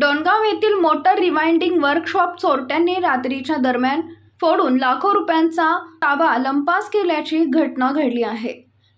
डोणगाव येथील motor rewinding workshop चोरट्यांनी रात्रीच्या दरम्यान फोडून लाखो रुपयांचा ताबा लंपास केल्याची घटना घडली आहे.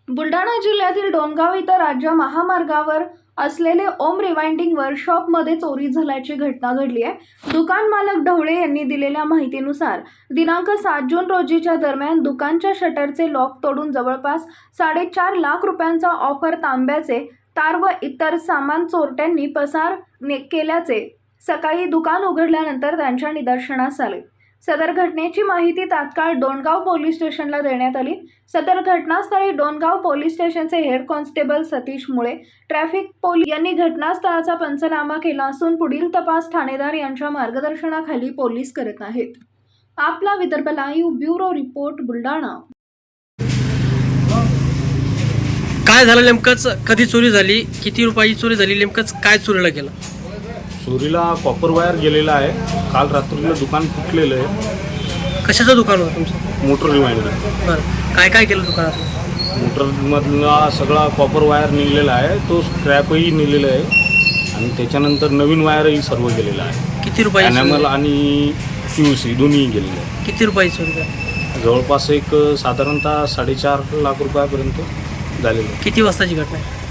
बुलढाणा जिल्ह्यातील डोणगाव इथं राज्य महामार्गावर असलेले ओम रिवाइंडिंग वर्कशॉपमध्ये चोरी झाल्याची घटना घडली आहे. दुकान मालक ढवळे यांनी दिलेल्या माहितीनुसार दिनांक सात जून रोजीच्या दरम्यान दुकानच्या शटरचे लॉक तोडून जवळपास साडेचार लाख रुपयांचा ऑफर तांब्याचे तार व इतर सामान चोरट्यांनी पसार ने केल्याचे सकाळी दुकान उघडल्यानंतर त्यांच्या निदर्शनास आले. सदर घटनेची माहिती तात्काळ डोणगाव पोलीस स्टेशनला देण्यात आली. सदर घटनास्थळी डोणगाव पोलीस स्टेशनचे head constable Satish Mule traffic police यांनी घटनास्थळाचा पंचनामा केला असून पुढील तपास ठाणेदार यांच्या मार्गदर्शनाखाली पोलीस करत आहेत. आपला Vidarbha live bureau report Buldhana. काय झालं नेमकंच? कधी चोरी झाली? किती रुपयाची चोरी झाली? नेमकंच काय चोरीला गेलं? चोरीला कॉपर वायर गेलेला आहे. काल रात्रीला दुकान फुटलेलं आहे. कशाचं दुकान होतं तुमचं? मोटर रिमाइंडर बरं. काय काय केलं दुकानात? मोटरमधला सगळा कॉपर वायर निघलेला आहे. तो स्क्रॅपही निघलेला आहे. आणि त्याच्यानंतर नवीन वायरही सर्व गेलेला आहे. किती रुपयाची चोरी? ॲनॅमल? आणि पी यू सी दोन्ही गेलेले आहे किती रुपयाची चोरी झाली? जवळपास एक साधारणतः साडेचार लाख रुपयापर्यंत. झालेलं. किती वाजताची घटना आहे?